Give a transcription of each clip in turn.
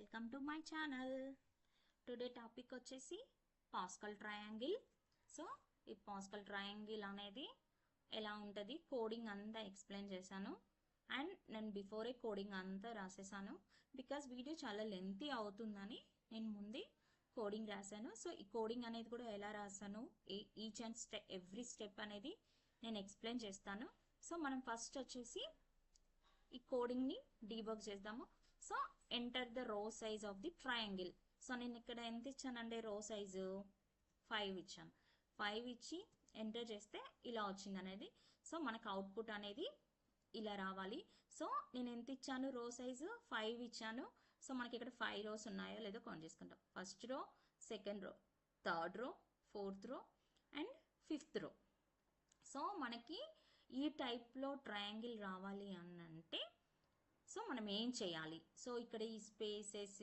Welcome to my channel. Today topic వచ్చేసి Pascal triangle. So ఈ Pascal triangle అనేది ఎలా ఉంటుంది? కోడింగ్ అంతా ఎక్స్ప్లెయిన్ చేశాను. అండ్ నేను బిఫోరే కోడింగ్ అంతా రాసేసాను. బికాస్ వీడియో చాలా లెంతీ అవుతుందని నేను ముందే కోడింగ్ రాశాను. సో ఈ కోడింగ్ అనేది కూడా ఎలా రాశాను? Each and step every step అనేది నేను ఎక్స్ప్లెయిన్ చేస్తాను. సో మనం ఫస్ట్ వచ్చేసి ఈ కోడింగ్ని డీబగ్ చేద్దాము. So enter the row size of the triangle so నేను ఇక్కడ ఎంత ఇచ్చానంటే రో సైజు ఫైవ్ ఇచ్చాను. ఫైవ్ ఇచ్చి ఎంటర్ చేస్తే ఇలా వచ్చింది అనేది సో మనకు అవుట్పుట్ అనేది ఇలా రావాలి. సో నేను ఎంత ఇచ్చాను? రో సైజు ఫైవ్ ఇచ్చాను. సో మనకి ఇక్కడ ఫైవ్ రోస్ ఉన్నాయో లేదో కౌంట్ చేసుకుంటాం. First row second row third row fourth రో అండ్ ఫిఫ్త్ రో సో మనకి ఈ టైప్లో ట్రయాంగిల్ రావాలి అని అంటే సో మనం ఏం చేయాలి? సో ఇక్కడ ఈ స్పేసెస్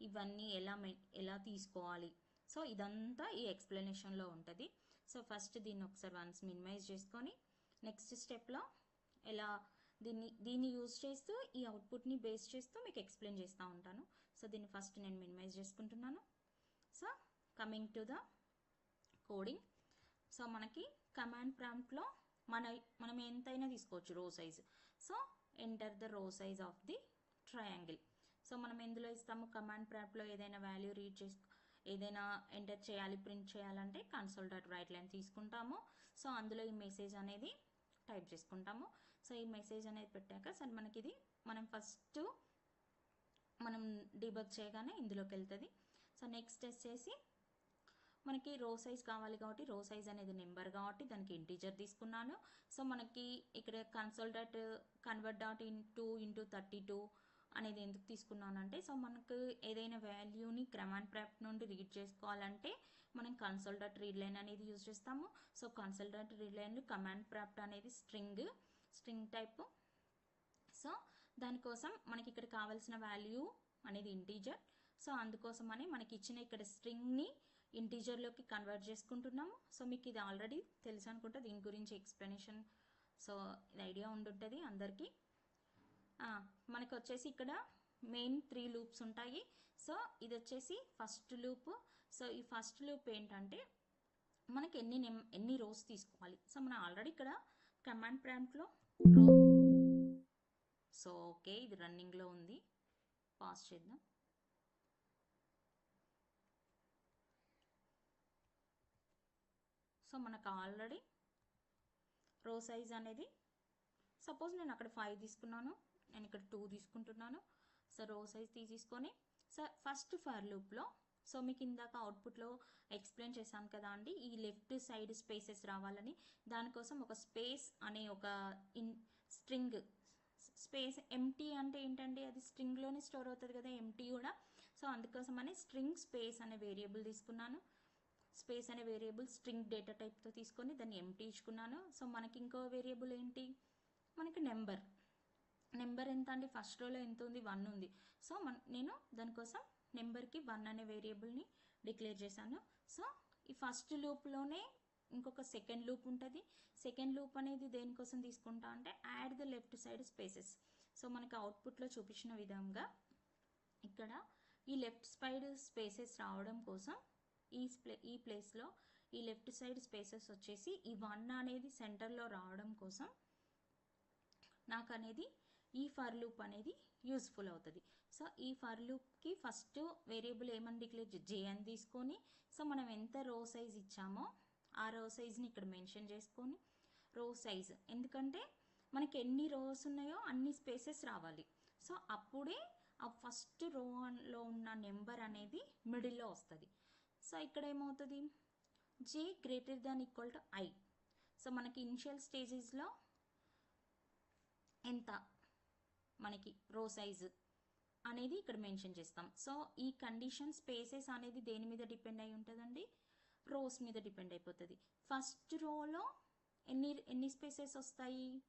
ఇవన్నీ ఎలా మె- ఎలా తీసుకోవాలి? సో ఇదంతా ఈ ఎక్స్ప్లెనేషన్లో ఉంటుంది. సో ఫస్ట్ దీన్ని ఒకసారి వన్స్ మినిమైజ్ చేసుకొని నెక్స్ట్ స్టెప్లో ఎలా దీన్ని దీన్ని యూజ్ చేస్తూ ఈ అవుట్పుట్ని బేస్ చేస్తూ మీకు ఎక్స్ప్లెయిన్ చేస్తూ ఉంటాను. సో దీన్ని ఫస్ట్ నేను మినిమైజ్ చేసుకుంటున్నాను. So coming to the coding so మనకి కమాండ్ ప్రాంప్ట్లో మన మనం ఎంతైనా తీసుకోవచ్చు row size so enter the row size of the triangle so మనం ఎందులో ఇస్తాము? కమాండ్ ప్రాప్లో ఏదైనా వాల్యూ రీడ్ చేసుకో ఏదైనా ఎంటర్ చేయాలి ప్రింట్ చేయాలంటే కన్సోల్ డాట్ రైట్ లైన్ తీసుకుంటాము. సో అందులో ఈ మెసేజ్ అనేది టైప్ చేసుకుంటాము. సో ఈ మెసేజ్ అనేది పెట్టాక సరే మనకి ఇది మనం ఫస్ట్ మనం డిబగ్ చేయగానే ఇందులోకి వెళ్తుంది. సో నెక్స్ట్ వచ్చేసి మనకి రో సైజ్ కావాలి కాబట్టి రో సైజ్ అనేది నెంబర్ కాబట్టి దానికి ఇంటీజర్ తీసుకున్నాను. సో మనకి ఇక్కడ console dot convert dot in to int thirty two అనేది ఎందుకు తీసుకున్నానంటే సో మనకు ఏదైనా వాల్యూని క్రమాన్ ప్రాప్ నుండి రీడ్ చేసుకోవాలంటే మనం కన్సోల్ డాట్ రీడ్ లైన్ అనేది యూజ్ చేస్తాము. So console dot read line command prompt అనేది స్ట్రింగ్ స్ట్రింగ్ టైప్. సో దానికోసం మనకి ఇక్కడ కావాల్సిన వాల్యూ అనేది ఇంటీజర్. సో అందుకోసమని మనకి ఇచ్చిన ఇక్కడ స్ట్రింగ్ని ఇంటీజర్లోకి కన్వర్ట్ చేసుకుంటున్నాము. సో మీకు ఇది ఆల్రెడీ తెలుసు అనుకుంటా. దీని గురించి ఎక్స్ప్లెనేషన్ సో ఇది ఐడియా ఉండుంటుంది అందరికీ. మనకు వచ్చేసి ఇక్కడ మెయిన్ త్రీ లూప్స్ ఉంటాయి. సో ఇది వచ్చేసి ఫస్ట్ లూప్. సో ఈ ఫస్ట్ లూప్ ఏంటంటే మనకి ఎన్ని నెం ఎన్ని రోస్ తీసుకోవాలి. సో మనం ఆల్రెడీ ఇక్కడ కమాండ్ ప్రాంప్ట్లో రో. సో ఓకే ఇది రన్నింగ్లో ఉంది. పాస్ చేద్దాం. సో మనకు ఆల్రెడీ రో సైజ్ అనేది సపోజ్ నేను అక్కడ ఫైవ్ తీసుకున్నాను నేను ఇక్కడ టూ తీసుకుంటున్నాను సో రో సైజ్ తీసేసుకొని సో ఫస్ట్ ఫర్ లూప్లో సో మీకు ఇందాక అవుట్పుట్లో ఎక్స్ప్లెయిన్ చేశాను కదా అండి ఈ లెఫ్ట్ సైడ్ స్పేసెస్ రావాలని దానికోసం ఒక స్పేస్ అనే ఒక ఇన్ స్ట్రింగ్ స్పేస్ ఎంటీ అంటే ఏంటంటే అది స్ట్రింగ్లోనే స్టోర్ అవుతుంది కదా ఎంటీ కూడా. సో అందుకోసం అని స్ట్రింగ్ స్పేస్ అనే వేరియబుల్ తీసుకున్నాను. స్పేస్ అనే వేరియబుల్ స్ట్రింగ్ డేటా టైప్తో తీసుకొని దాన్ని ఎంటీ ఇచ్చుకున్నాను. సో మనకి ఇంకో వేరియబుల్ ఏంటి? మనకి నెంబర్ నెంబర్ ఎంత అండి? ఫస్ట్ రోలో ఎంత ఉంది? వన్ ఉంది. సో మన నేను దానికోసం నెంబర్కి వన్ అనే వేరియబుల్ని డిక్లేర్ చేశాను. సో ఈ ఫస్ట్ లూప్లోనే ఇంకొక సెకండ్ లూప్ ఉంటుంది. సెకండ్ లూప్ అనేది దేనికోసం తీసుకుంటా అంటే add the left side spaces so మనకి అవుట్పుట్లో చూపించిన విధంగా ఇక్కడ ఈ లెఫ్ట్ సైడ్ స్పేసెస్ రావడం కోసం ఈ ప్లే ఈ ప్లేస్లో ఈ లెఫ్ట్ సైడ్ స్పేసెస్ వచ్చేసి ఈ వన్ అనేది సెంటర్లో రావడం కోసం నాకు అనేది ఈ ఫర్ లూప్ అనేది యూస్ఫుల్ అవుతుంది. సో ఈ ఫర్ లూప్కి ఫస్ట్ వేరియబుల్ ఏమని డిక్లేర్ జే అని తీసుకొని సో మనం ఎంత రో సైజ్ ఇచ్చామో ఆ రో సైజ్ని ఇక్కడ మెన్షన్ చేసుకొని రో సైజ్ ఎందుకంటే మనకి ఎన్ని రోస్ ఉన్నాయో అన్ని స్పేసెస్ రావాలి. సో అప్పుడే ఆ ఫస్ట్ రోలో ఉన్న నెంబర్ అనేది మిడిల్లో వస్తుంది. సో ఇక్కడ ఏమవుతుంది J greater than equal to I so మనకి ఇనిషియల్ స్టేజెస్లో ఎంత? మనకి రో సైజు అనేది ఇక్కడ మెన్షన్ చేస్తాం. సో ఈ కండిషన్ స్పేసెస్ అనేది దేని మీద డిపెండ్ అయి ఉంటుందండి? రోస్ మీద డిపెండ్ అయిపోతుంది. ఫస్ట్ రోలో ఎన్ని ఎన్ని స్పేసెస్ వస్తాయి?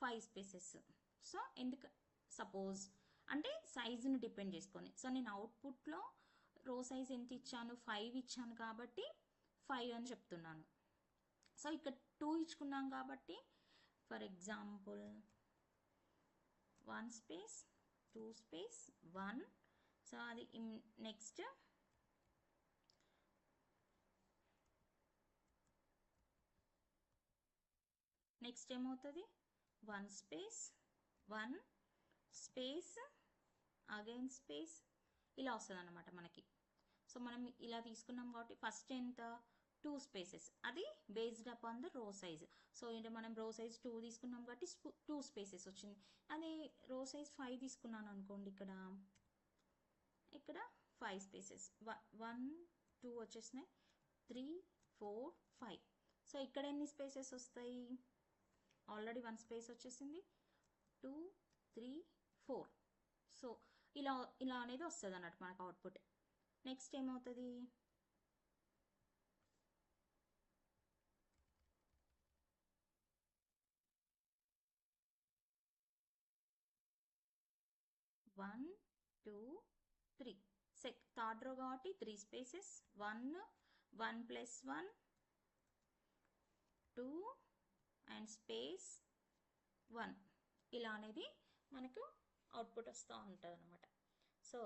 ఫైవ్ స్పేసెస్ సో ఎందుకు? సపోజ్ అంటే సైజుని డిపెండ్ చేసుకొని. సో నేను అవుట్పుట్లో రో సైజ్ ఎంత ఇచ్చాను? ఫైవ్ ఇచ్చాను కాబట్టి ఫైవ్ అని చెప్తున్నాను. సో ఇక్కడ టూ ఇచ్చుకున్నాం కాబట్టి for example one space two space one so అది నెక్స్ట్ నెక్స్ట్ ఏమవుతుంది? One space one space again space ఇలా వస్తుంది అనమాట మనకి. సో మనం ఇలా తీసుకున్నాం కాబట్టి ఫస్ట్ ఎంత? టూ స్పేసెస్ అది based upon the row size so ఏంటంటే మనం రో సైజ్ టూ తీసుకున్నాం కాబట్టి టూ స్పేసెస్ వచ్చింది. అదే రో సైజ్ ఫైవ్ తీసుకున్నాను అనుకోండి ఇక్కడ. ఇక్కడ ఫైవ్ స్పేసెస్ వన్ టూ వచ్చేసినాయి. త్రీ ఫోర్ ఫైవ్ సో ఇక్కడ ఎన్ని స్పేసెస్ వస్తాయి? ఆల్రెడీ వన్ స్పేస్ వచ్చేసింది. టూ త్రీ ఫోర్ సో ఇలా ఇలా అనేది వస్తుంది అన్నట్టు మనకు అవుట్పుట్ నెక్స్ట్ ఏమవుతుంది? One two three sec third row కాబట్టి three spaces one one plus one two and space one ఇలా అనేది మనకు అవుట్పుట్ వస్తూ ఉంటుంది అనమాట సో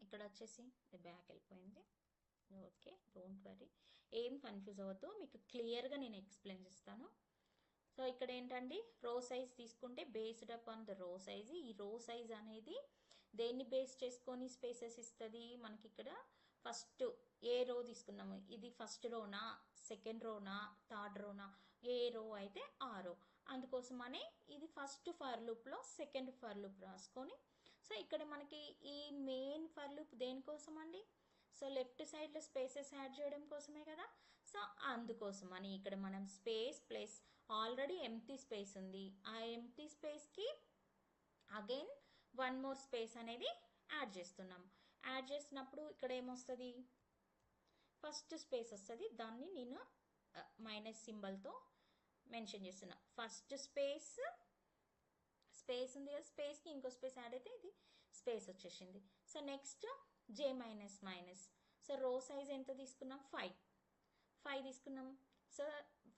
ఇక్కడ వచ్చేసి బ్యాక్ వెళ్ళిపోయింది. ఓకే డోంట్ వరీ ఏం కన్ఫ్యూజ్ అవ్వద్దు. మీకు క్లియర్గా నేను ఎక్స్ప్లెయిన్ చేస్తాను. సో ఇక్కడ ఏంటండి? రో సైజ్ తీసుకుంటే based upon the row size ఈ రో సైజ్ అనేది దేన్ని బేస్ చేసుకొని స్పేసెస్ ఇస్తుంది? మనకి ఇక్కడ ఫస్ట్ ఏ రో తీసుకున్నాము? ఇది ఫస్ట్ రోనా సెకండ్ రోనా థర్డ్ రోనా ఏ రో అయితే ఆ రో అందుకోసమనే ఇది ఫస్ట్ ఫర్ లూప్లో సెకండ్ ఫర్ లూప్ రాసుకొని సో ఇక్కడ మనకి ఈ మెయిన్ ఫర్ లూప్ దేనికోసం అండి సో లెఫ్ట్ సైడ్లో స్పేసెస్ యాడ్ చేయడం కోసమే కదా? సో అందుకోసం అని ఇక్కడ మనం space plus already empty space ఉంది. ఆ ఎంటీ స్పేస్కి అగైన్ వన్ మోర్ స్పేస్ అనేది యాడ్ చేస్తున్నాం. యాడ్ చేసినప్పుడు ఇక్కడ ఏమొస్తుంది? ఫస్ట్ స్పేస్ వస్తుంది. దాన్ని నేను uh, మైనస్ సింబల్తో మెన్షన్ చేస్తున్నా. ఫస్ట్ స్పేస్ స్పేస్ ఉంది కదా స్పేస్కి ఇంకో స్పేస్ యాడ్ అయితే ఇది స్పేస్ వచ్చేసింది. So next J minus minus so row size ఎంత తీసుకున్నాం? ఫైవ్ ఫైవ్ తీసుకున్నాం. సో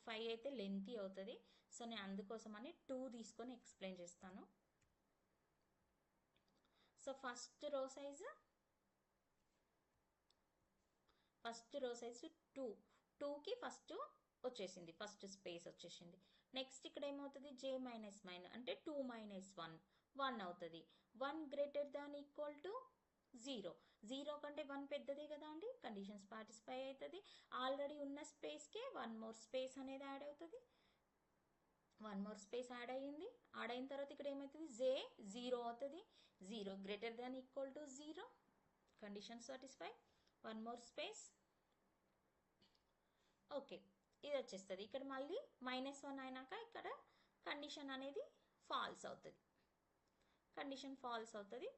ఫైవ్ అయితే లెంతీ అవుతుంది. సో నేను అందుకోసమని టూ తీసుకొని ఎక్స్ప్లెయిన్ చేస్తాను. So first row size first row size two టూకి ఫస్ట్ వచ్చేసింది. ఫస్ట్ స్పేస్ వచ్చేసింది. నెక్స్ట్ ఇక్కడ ఏమవుతుంది? జే మైనస్ మైన్ అంటే టూ మైనస్ వన్ వన్ అవుతుంది. One greater than equal to zero zero కంటే వన్ పెద్దదే కదా అండి? కండిషన్స్ పార్టిసిపై అవుతుంది. ఆల్రెడీ ఉన్న స్పేస్కే వన్ మోర్ స్పేస్ అనేది యాడ్ అవుతుంది. వన్ మోర్ స్పేస్ యాడ్ అయ్యింది. యాడ్ అయిన తర్వాత ఇక్కడ ఏమవుతుంది? జే జీరో అవుతుంది. Zero greater than equal to zero condition satisfy one more space okay ఇది వచ్చేస్తుంది. ఇక్కడ మళ్ళీ మైనస్ వన్ అయినాక ఇక్కడ కండిషన్ అనేది ఫాల్స్ అవుతుంది. కండిషన్ ఫాల్స్ అవుతుంది.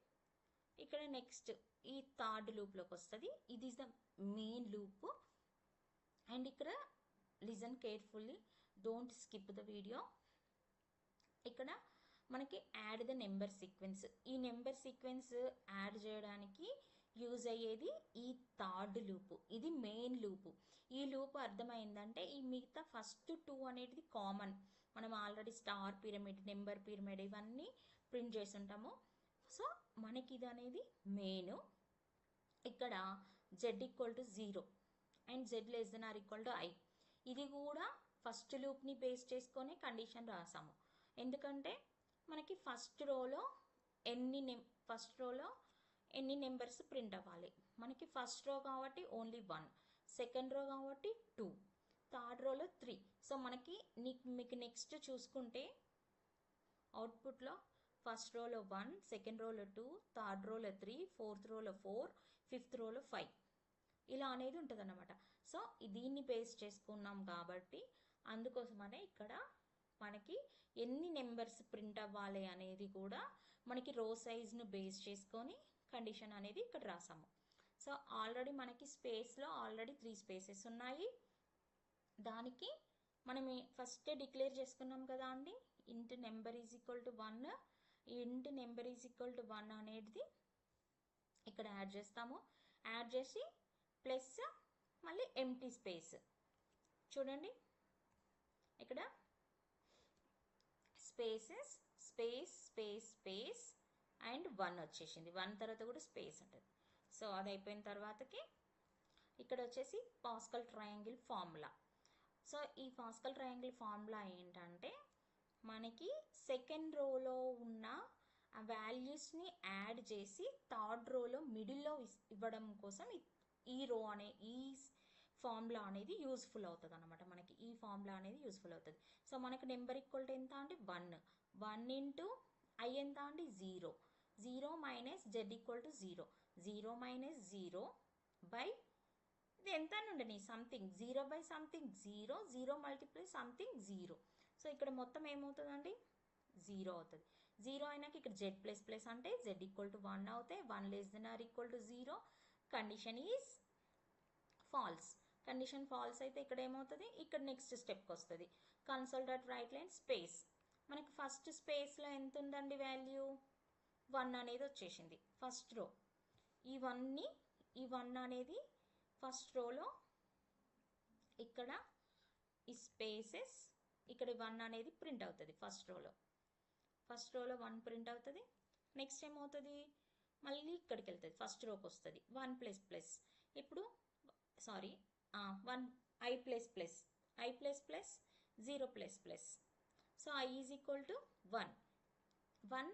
ఇక్కడ నెక్స్ట్ ఈ థర్డ్ లూప్లోకి వస్తుంది. ఇది is the main loop and ఇక్కడ listen carefully don't skip the video ఇక్కడ మనకి యాడ్ ద నెంబర్ సీక్వెన్స్ ఈ నెంబర్ సీక్వెన్స్ యాడ్ చేయడానికి యూజ్ అయ్యేది ఈ థర్డ్ లూపు. ఇది మెయిన్ లూపు. ఈ లూప్ అర్థమైందంటే ఈ మిగతా ఫస్ట్ టూ అనేది కామన్. మనం already star pyramid number pyramid ఇవన్నీ ప్రింట్ చేసి ఉంటాము సో మనకి ఇది అనేది మెయిన్. ఇక్కడ Z equal to zero and Z less than or equal to I ఇది కూడా ఫస్ట్ లూప్ని బేస్ చేసుకొని కండిషన్ రాసాము. ఎందుకంటే మనకి ఫస్ట్ రోలో ఎన్ని నెం ఫస్ట్ రోలో ఎన్ని నెంబర్స్ ప్రింట్ అవ్వాలి? మనకి ఫస్ట్ రో కాబట్టి ఓన్లీ వన్ సెకండ్ రో కాబట్టి టూ థర్డ్ రోలో త్రీ సో మనకి నీకు మీకు నెక్స్ట్ చూసుకుంటే అవుట్పుట్లో ఫస్ట్ రోలో వన్ సెకండ్ రోలో టూ థర్డ్ రోలో త్రీ ఫోర్త్ రోలో ఫోర్ ఫిఫ్త్ రోలో ఫైవ్ ఇలా అనేది ఉంటుంది అనమాట సో దీన్ని బేస్ చేసుకున్నాం కాబట్టి అందుకోసమనే ఇక్కడ మనకి ఎన్ని నెంబర్స్ ప్రింట్ అవ్వాలి అనేది కూడా మనకి రో సైజ్ను బేస్ చేసుకొని కండిషన్ అనేది ఇక్కడ రాసాము. సో ఆల్రెడీ మనకి స్పేస్లో ఆల్రెడీ త్రీ స్పేసెస్ ఉన్నాయి. దానికి మనం ఫస్ట్ డిక్లేర్ చేసుకున్నాం కదా అండి. Int number is equal to one int number is equal to one అనేది ఇక్కడ యాడ్ చేస్తాము. యాడ్ చేసి ప్లస్ మళ్ళీ ఎంటీ స్పేస్ చూడండి. ఇక్కడ spaces space space space and one వచ్చేసింది. వన్ తర్వాత కూడా స్పేస్ ఉంటుంది. సో అది అయిపోయిన తర్వాతకి ఇక్కడ వచ్చేసి పాస్కల్ ట్రయాంగిల్ ఫార్ములా. సో ఈ పాస్కల్ ట్రయాంగిల్ ఫార్ములా ఏంటంటే మనకి సెకండ్ రోలో ఉన్న వాల్యూస్ని యాడ్ చేసి థర్డ్ రోలో మిడిల్లో ఇవ్వడం కోసం ఈ- రో అనే ఈ ఫార్ములా అనేది యూస్ఫుల్ అవుతుంది అనమాట మనకి ఈ ఫార్ములా అనేది యూస్ఫుల్ అవుతుంది. సో మనకి నెంబర్ ఈక్వల్ ఎంత అంటే వన్. వన్ ఇంటూ ఐ ఎంత అంటే zero. Zero minus z equal to zero. Zero minus zero by ఇది ఎంత నుండి ఉండని? Something. Zero by something zero. Zero multiply something zero. So ఇక్కడ మొత్తం ఏమవుతుందండి? జీరో అవుతుంది. జీరో అయినాక ఇక్కడ జెడ్ ప్లస్ ప్లస్ అంటే జెడ్ ఈక్వల్ టు వన్ అవుతాయి one less than or equal to zero. Condition is false. Condition false అయితే ఇక్కడ ఏమవుతుంది? ఇక్కడ నెక్స్ట్ స్టెప్కి వస్తుంది. Consult at right line space. మనకి ఫస్ట్ స్పేస్లో ఎంత ఉందండి వాల్యూ? వన్ అనేది వచ్చేసింది ఫస్ట్ రో ఈ వన్ని ఈ వన్ అనేది ఫస్ట్ రోలో ఇక్కడ ఈ స్పేసెస్ ఇక్కడ వన్ అనేది ప్రింట్ అవుతుంది ఫస్ట్ రోలో ఫస్ట్ రోలో వన్ ప్రింట్ అవుతుంది నెక్స్ట్ ఏమవుతుంది? మళ్ళీ ఇక్కడికి వెళ్తుంది ఫస్ట్ రోకి వస్తుంది. వన్ ప్లస్ ప్లస్ ఇప్పుడు sorry one i plus plus i plus plus zero plus plus so i is equal to one one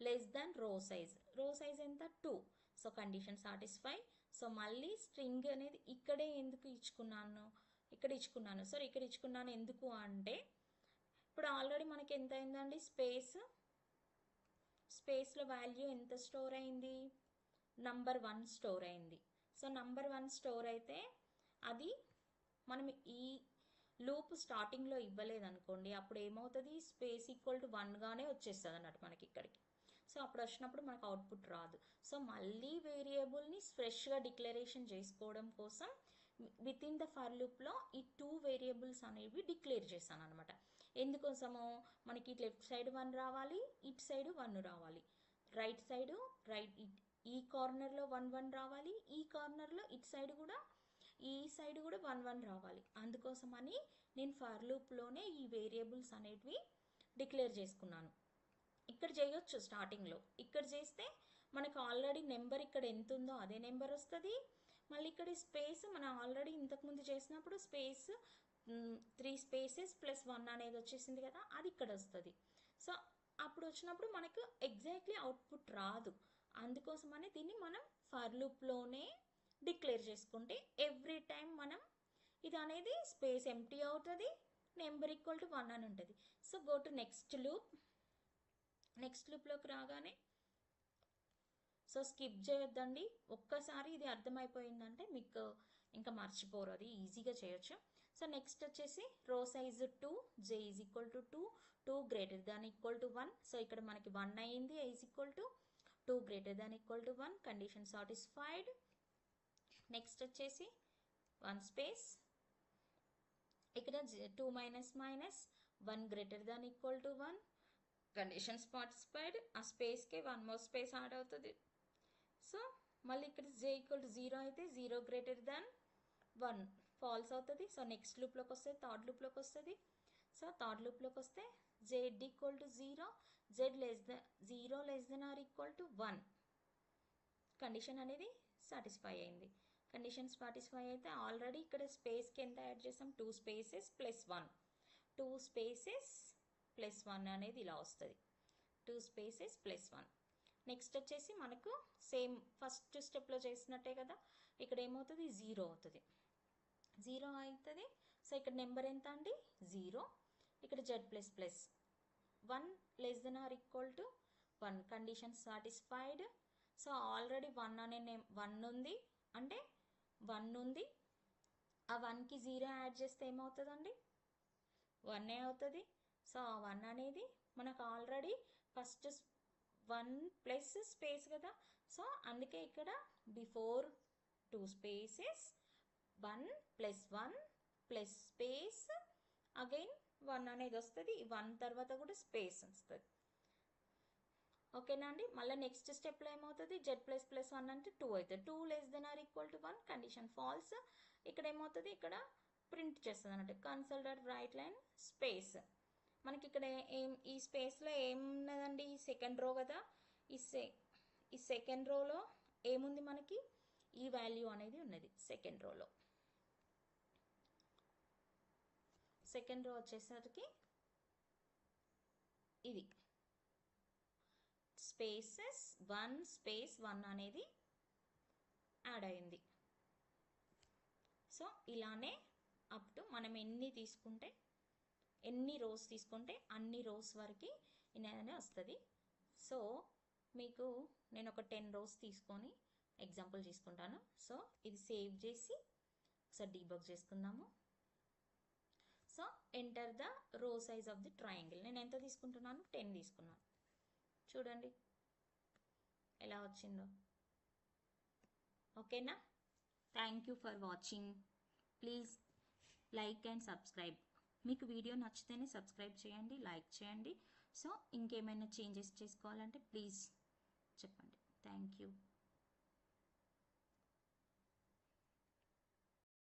less than row size row size ఎంత? Two so condition satisfy so మళ్ళీ string అనేది ఇక్కడే ఎందుకు ఇచ్చుకున్నాను? ఇక్కడ ఇచ్చుకున్నాను. Sir ఇక్కడ ఇచ్చుకున్నాను ఎందుకు అంటే ఇప్పుడు ఆల్రెడీ మనకి ఎంత అయిందండి? స్పేస్ స్పేస్లో వాల్యూ ఎంత స్టోర్ అయింది? నంబర్ వన్ స్టోర్ అయింది. సో నంబర్ వన్ స్టోర్ అయితే అది మనం ఈ లూప్ స్టార్టింగ్లో ఇవ్వలేదనుకోండి అప్పుడు ఏమవుతుంది? స్పేస్ ఈక్వల్ టు వన్గానే వచ్చేస్తుంది అన్నట్టు మనకి ఇక్కడికి. సో అప్పుడు వచ్చినప్పుడు మనకు అవుట్పుట్ రాదు. సో మళ్ళీ వేరియబుల్ని ఫ్రెష్గా డిక్లరేషన్ చేసుకోవడం కోసం విత్ ఇన్ ద ఫర్ లూప్లో ఈ టూ వేరియబుల్స్ అనేవి డిక్లేర్ చేశాను అనమాట ఎందుకోసము మనకి లెఫ్ట్ సైడ్ వన్ రావాలి ఇటు సైడ్ వన్ రావాలి. రైట్ సైడ్ రైట్ ఈ కార్నర్లో వన్ వన్ రావాలి ఈ కార్నర్లో ఇటు సైడ్ కూడా ఈ సైడ్ కూడా వన్ వన్ రావాలి. అందుకోసమని నేను ఫర్ లూప్లోనే ఈ వేరియబుల్స్ అనేటివి డిక్లేర్ చేసుకున్నాను. ఇక్కడ చేయొచ్చు స్టార్టింగ్లో ఇక్కడ చేస్తే మనకు ఆల్రెడీ నెంబర్ ఇక్కడ ఎంత ఉందో అదే నెంబర్ వస్తుంది. మళ్ళీ ఇక్కడ స్పేస్ మనం ఆల్రెడీ ఇంతకుముందు చేసినప్పుడు space three spaces plus one అనేది వచ్చేసింది కదా అది ఇక్కడ వస్తుంది. సో అప్పుడు వచ్చినప్పుడు మనకు ఎగ్జాక్ట్లీ అవుట్పుట్ రాదు. అందుకోసమని దీన్ని మనం ఫర్ లూప్లోనే డిక్లేర్ చేసుకుంటే ఎవ్రీ టైం మనం ఇది అనేది స్పేస్ ఎంటీ అవుతుంది నెంబర్ ఈక్వల్ టు వన్ అని ఉంటుంది. So go to next loop next లూప్లోకి రాగానే సో స్కిప్ చేయొద్దండి. ఒక్కసారి ఇది అర్థమైపోయిందంటే మీకు ఇంకా మర్చిపోరు. అది ఈజీగా చేయొచ్చు. సో నెక్స్ట్ వచ్చేసి row size two j is equal to two two greater than equal to one so ఇక్కడ మనకి వన్ అయ్యింది is equal to two greater than equal to one condition satisfied next వచ్చేసి వన్ స్పేస్ ఇక్కడ two minus minus one greater than equal to one conditions participated ఆ స్పేస్కి one more space add అవుతుంది. So మళ్ళీ ఇక్కడ జే equal to zero అయితే zero greater than one false అవుతుంది. So next లూప్లోకి వస్తే థర్డ్ లూప్లోకి వస్తుంది. సో థర్డ్ లూప్లోకి వస్తే z equal to zero z less than zero less than or equal to one condition అనేది సాటిస్ఫై అయింది. కండిషన్స్ సాటిస్ఫై అయితే ఆల్రెడీ ఇక్కడ స్పేస్కి ఎంత యాడ్ చేసాం? Two spaces plus one two spaces plus one అనేది ఇలా వస్తుంది. Two spaces plus one next వచ్చేసి మనకు సేమ్ ఫస్ట్ స్టెప్లో చేసినట్టే కదా? ఇక్కడ ఏమవుతుంది? జీరో అవుతుంది. జీరో అవుతుంది. సో ఇక్కడ నెంబర్ ఎంత అండి? జీరో ఇక్కడ z plus plus one less than or equal to one condition satisfied so already one అనే నేమ్ వన్ ఉంది. అంటే వన్ ఉంది. ఆ వన్కి జీరో యాడ్ చేస్తే ఏమవుతుందండి? వన్నే అవుతుంది. సో ఆ వన్ అనేది మనకు already first one plus space కదా. సో అందుకే ఇక్కడ before two spaces one plus one plus space again one అనేది వస్తుంది. వన్ తర్వాత కూడా స్పేస్ వస్తుంది. ఓకేనా అండి? మళ్ళీ నెక్స్ట్ స్టెప్లో ఏమవుతుంది? జెడ్ ప్లస్ ప్లస్ వన్ అంటే టూ అవుతుంది. Two less than or equal to one condition false ఇక్కడ ఏమవుతుంది? ఇక్కడ ప్రింట్ చేస్తుంది అన్నట్టు కన్సల్టర్ రైట్ లైన్ స్పేస్ మనకి ఇక్కడ ఏం ఈ స్పేస్లో ఏమున్నదండి? ఈ సెకండ్ రో కదా? ఈ సె ఈ సెకండ్ రోలో ఏముంది మనకి? ఈ వాల్యూ అనేది ఉన్నది సెకండ్ రోలో సెకండ్ రో వచ్చేసరికి ఇది. స్పేసెస్ వన్ స్పేస్ వన్ అనేది యాడ్ అయింది. సో ఇలానే అప్ టు మనం ఎన్ని తీసుకుంటే ఎన్ని రోస్ తీసుకుంటే అన్ని రోస్ వరకు ఇలానే వస్తుంది. సో మీకు నేను ఒక టెన్ రోస్ తీసుకొని ఎగ్జాంపుల్ తీసుకుంటాను. సో ఇది సేవ్ చేసి ఒకసారి డీబగ్ చేసుకుందాము. So enter the row size of the triangle. నేను ఎంత తీసుకుంటున్నాను? టెన్ తీసుకున్నాను. చూడండి. ఎలా వచ్చిందో. ఓకేనా? Thank you for watching. Please like and subscribe. మీకు వీడియో నచ్చితేనే సబ్స్క్రైబ్ చేయండి లైక్ చేయండి. సో ఇంకేమైనా చేంజెస్ చేసుకోవాలంటే ప్లీజ్ చెప్పండి. Thank you.